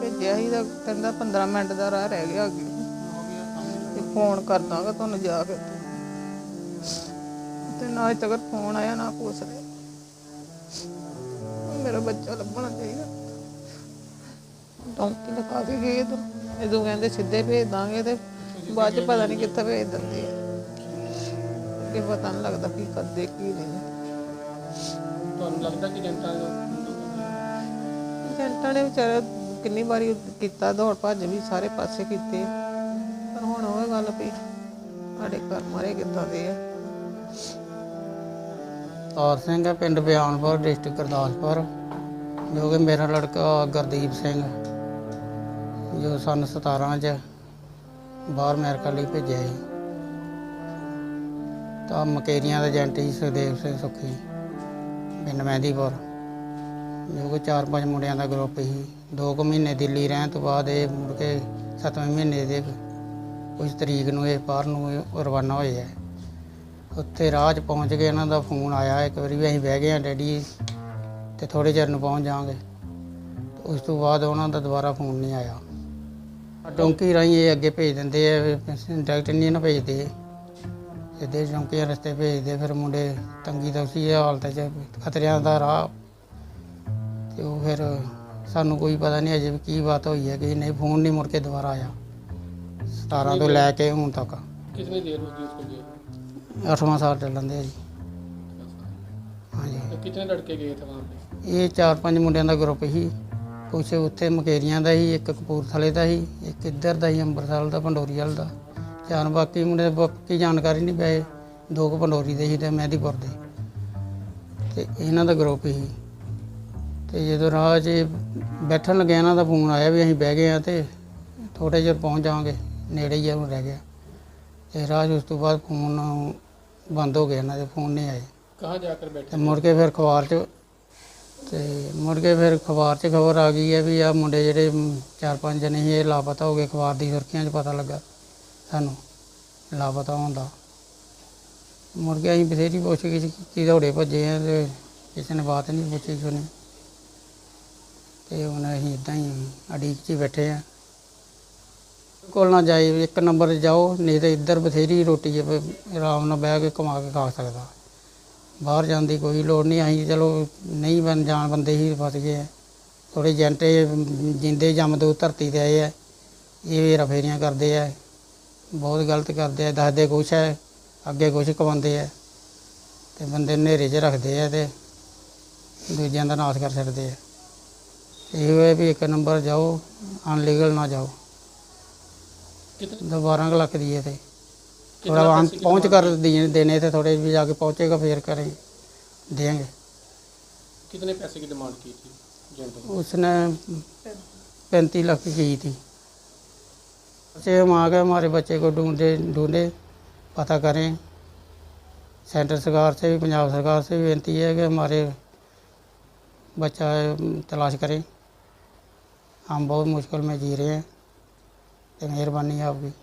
ਭੇਜਿਆ ਸੀ ਤਾਂ ਕਹਿੰਦਾ 15 ਮਿੰਟ ਦਾ ਰਾਹ ਰਹਿ ਗਿਆ ਅੱਗੇ। ਤੇ ਫੋਨ ਕਰ ਦਾਂਗਾ ਤੁਹਾਨੂੰ ਜਾ ਕੇ। ਤੇ ਨਾ ਅਜੇ ਤੱਕ ਫੋਨ ਆਇਆ ਨਾ ਪੁੱਛ ਰਿਹਾ ਮੇਰਾ ਬੱਚਾ ਲੱਭਣਾ ਚਾਹੀਦਾ। ਡੌਂਕੀ ਲਗਾ ਕੇ ਗਏ ਤਾਂ ਜਦੋਂ ਕਹਿੰਦੇ ਸਿੱਧੇ ਭੇਜ ਦਾਂਗੇ ਤੇ ਬਾਅਦ ਚ ਪਤਾ ਨਹੀਂ ਕਿੱਥੇ ਭੇਜ ਦਿੰਦੇ ਆ। ਕਿ ਪਤਾ ਨਹੀਂ ਲੱਗਦਾ ਕੀ ਕਰਦੇ ਕੀ ਨਹੀਂ। ਤੁਹਾਨੂੰ ਲੱਗਦਾ ਕਿ ਜਨਤਾ ਨੂੰ ਏਜੰਟਾਂ ਨੇ ਵਿਚਾਰੇ ਕਿੰਨੀ ਵਾਰੀ ਕੀਤਾ ਦੌੜ ਭੱਜ ਵੀ ਸਾਰੇ ਪਾਸੇ ਕੀਤੇ ਪਰ ਹੁਣ ਉਹ ਗੱਲ ਵੀ ਸਾਡੇ ਘਰ ਮਾਰੇ ਕਿੱਦਾਂ ਦੇ ਆ। ਤਾਰ ਸਿੰਘ ਹੈ ਪਿੰਡ ਬਿਆਨਪੁਰ, ਡਿਸਟ੍ਰਿਕਟ ਗੁਰਦਾਸਪੁਰ, ਜੋ ਕਿ ਮੇਰਾ ਲੜਕਾ ਗੁਰਦੀਪ ਸਿੰਘ, ਜੋ ਸਨ 17 ਚ ਬਾਹਰ ਅਮਰੀਕਾ ਲਈ ਭੇਜਿਆ ਸੀ। ਤਾਂ ਮਕੇਰੀਆਂ ਦਾ ਏਜੰਟ ਸੀ ਸੁਖਦੇਵ ਸਿੰਘ ਸੁਖੀ, ਪਿੰਡ ਮਹਿੰਦੀਪੁਰ। ਜੋ ਕਿ ਚਾਰ ਪੰਜ ਮੁੰਡਿਆਂ ਦਾ ਗਰੁੱਪ ਸੀ। ਦੋ ਕੁ ਮਹੀਨੇ ਦਿੱਲੀ ਰਹਿਣ ਤੋਂ ਬਾਅਦ ਇਹ ਮੁੜ ਕੇ ਸੱਤਵੇਂ ਮਹੀਨੇ ਦੇ ਕੁਝ ਤਰੀਕ ਨੂੰ ਇਹ ਬਾਹਰ ਨੂੰ ਇਹ ਰਵਾਨਾ ਹੋਏ ਹੈ ਉੱਥੇ ਰਾਹ 'ਚ ਪਹੁੰਚ ਕੇ ਇਹਨਾਂ ਦਾ ਫੋਨ ਆਇਆ। ਇੱਕ ਵਾਰੀ ਵੀ ਅਸੀਂ ਬਹਿ ਗਏ ਆ ਡੈਡੀ ਤੇ ਥੋੜੇ ਚਿਰ ਨੂੰ ਪਹੁੰਚ ਜਾਵਾਂਗੇ। ਉਸ ਤੋਂ ਬਾਅਦ ਉਹਨਾਂ ਦਾ ਦੁਬਾਰਾ ਫੋਨ ਨਹੀਂ ਆਇਆ। ਡੋਂਕੀ ਰਾਹੀਂ ਇਹ ਅੱਗੇ ਭੇਜ ਦਿੰਦੇ ਆ ਡਾਇਰੈਕਟ ਨਹੀਂ ਨਾ ਭੇਜਦੇ। ਸਿੱਧੇ ਡੋਂਕੀ ਰਸਤੇ ਭੇਜਦੇ, ਫਿਰ ਮੁੰਡੇ ਤੰਗੀ ਤਾਂ ਉਸੀ ਹਾਲਤ 'ਚ ਖਤਰਿਆਂ ਦਾ ਰਾਹ ਤੇ ਉਹ ਫਿਰ ਸਾਨੂੰ ਕੋਈ ਪਤਾ ਨਹੀਂ ਅਜੇ ਵੀ ਕੀ ਬਾਤ ਹੋਈ ਹੈ ਕਿ ਨਹੀਂ ਫੋਨ ਨਹੀਂ ਮੁੜ ਕੇ ਦੁਬਾਰਾ ਆਇਆ। 17 ਤੋਂ ਲੈ ਕੇ ਹੁਣ ਤੱਕ। कितनी देर होगी उसको गए ਜੀ। ਹਾਂਜੀ। ਇਹ ਚਾਰ ਪੰਜ ਮੁੰਡਿਆਂ ਦਾ ਗਰੁੱਪ ਸੀ। ਕੁਛ ਉੱਥੇ ਮਕੇਰੀਆਂ ਦਾ ਹੀ ਇੱਕ ਕਪੂਰਥਲੇ ਦਾ ਸੀ ਇੱਕ ਇੱਧਰ ਦਾ ਸੀ ਅੰਮ੍ਰਿਤਸਰ ਦਾ ਪੰਡੋਰੀ ਵਾਲ ਦਾ। ਚਾਰ ਬਾਕੀ ਮੁੰਡੇ ਬਾਕੀ ਜਾਣਕਾਰੀ ਨਹੀਂ ਪਏ ਦੋ ਕੁ ਪੰਡੋਰੀ ਦੇ ਸੀ ਤੇ ਮੈਂ ਦੀ ਦੇ ਤੇ ਇਹਨਾਂ ਦਾ ਗਰੁੱਪ ਸੀ। ਤੇ ਜਦੋਂ ਰਾਜ 'ਚ ਬੈਠਣ ਲੱਗਿਆ ਇਹਨਾਂ ਦਾ ਫੋਨ ਆਇਆ ਵੀ ਅਸੀਂ ਬਹਿ ਗਏ ਆ ਤੇ ਥੋੜੇ ਜਿਹਾ ਪਹੁੰਚ ਜਾਵਾਂਗੇ ਨੇੜੇ ਹੀ ਆ ਹੁਣ ਰਹਿ ਗਿਆ। ਤੇ ਰਾਜ ਉਸ ਤੋਂ ਬਾਅਦ ਫੋਨ ਬੰਦ ਹੋ ਗਿਆ ਇਹਨਾਂ ਦੇ ਫੋਨ ਨਹੀਂ ਆਏ। ਕਹਾਂ ਜਾ ਕੇ ਬੈਠੇ? ਮੁੜ ਕੇ ਫਿਰ ਅਖਬਾਰ 'ਚ ਤੇ ਮੁੜ ਕੇ ਫਿਰ ਅਖਬਾਰ 'ਚ ਖਬਰ ਆ ਗਈ ਹੈ ਵੀ ਆ ਮੁੰਡੇ ਜਿਹੜੇ ਚਾਰ ਪੰਜ ਜਣੇ ਸੀ ਇਹ ਲਾਪਤਾ ਹੋ ਗਏ। ਅਖਬਾਰ ਦੀ ਸੁਰਖੀਆਂ 'ਚ ਪਤਾ ਲੱਗਾ ਸਾਨੂੰ ਲਾਪਤਾ ਹੋਣ ਦਾ। ਮੁੜ ਕੇ ਅਸੀਂ ਬਥੇਰੀ ਪੁੱਛ ਕੇ ਕਿਤੇ ਦੌੜੇ ਭੱਜੇ ਆ ਤੇ ਕਿਸੇ ਨੇ ਬਾਤ ਨਹੀਂ ਪੁੱਛੀ ਸੁਣੀ ਤੇ ਹੁਣ ਅਸੀਂ ਇਦਾਂ ਹੀ ਅੜੀਕ 'ਚ ਹੀ ਬੈਠੇ ਆ। ਕੋਲ ਨਾ ਜਾਈ ਇੱਕ ਨੰਬਰ ਜਾਓ, ਨਹੀਂ ਤੇ ਇੱਧਰ ਬਥੇਰੀ ਰੋਟੀ ਹੈ ਵੀ ਆਰਾਮ ਨਾਲ ਬਹਿ ਕੇ ਕਮਾ ਕੇ ਖਾ ਸਕਦਾ। ਬਾਹਰ ਜਾਣ ਦੀ ਕੋਈ ਲੋੜ ਨਹੀਂ, ਅਸੀਂ ਚਲੋ ਨਹੀਂ ਬਣ, ਜਾਣ ਬੰਦੇ ਹੀ ਫਸ ਗਏ ਆ। ਥੋੜੇ ਜੰਟੇ ਜਿੰਦੇ ਜੰਮਦੇ ਧਰਤੀ ਤੇ ਆਏ ਆ, ਇਹ ਵੀ ਰਫੇਰੀਆਂ ਕਰਦੇ ਆ। ਬਹੁਤ ਗਲਤ ਕਰਦੇ ਆ, ਦੱਸਦੇ ਕੁਛ ਹੈ ਅੱਗੇ ਕੁਛ ਕਮਾਉਂਦੇ ਆ। ਤੇ ਬੰਦੇ ਨੂੰ ਹਨੇਰੇ 'ਚ ਰੱਖਦੇ ਆ ਤੇ ਦੂਜਿਆਂ ਦਾ ਨਾਸ਼ ਕਰ ਛੱਡਦੇ ਆ। यूएबी एक नंबर जाओ अनलीगल ना जाओ। तो बारह लाख दिए थे। थोड़ा पहुँच कर दिए देने थे थोड़े भी जाके पहुँचेगा फिर करें देंगे। कितने पैसे की डिमांड की थी? उसने पैंतीस लाख की थी। बच्चे हम आ गए हमारे बच्चे को ढूंढे ढूंढे पता करें। सेंटर सरकार से भी पंजाब सरकार से भी बेनती है कि हमारे बच्चा तलाश करें। हम बहुत मुश्किल में जी रहे हैं तो मेहरबानी है आपकी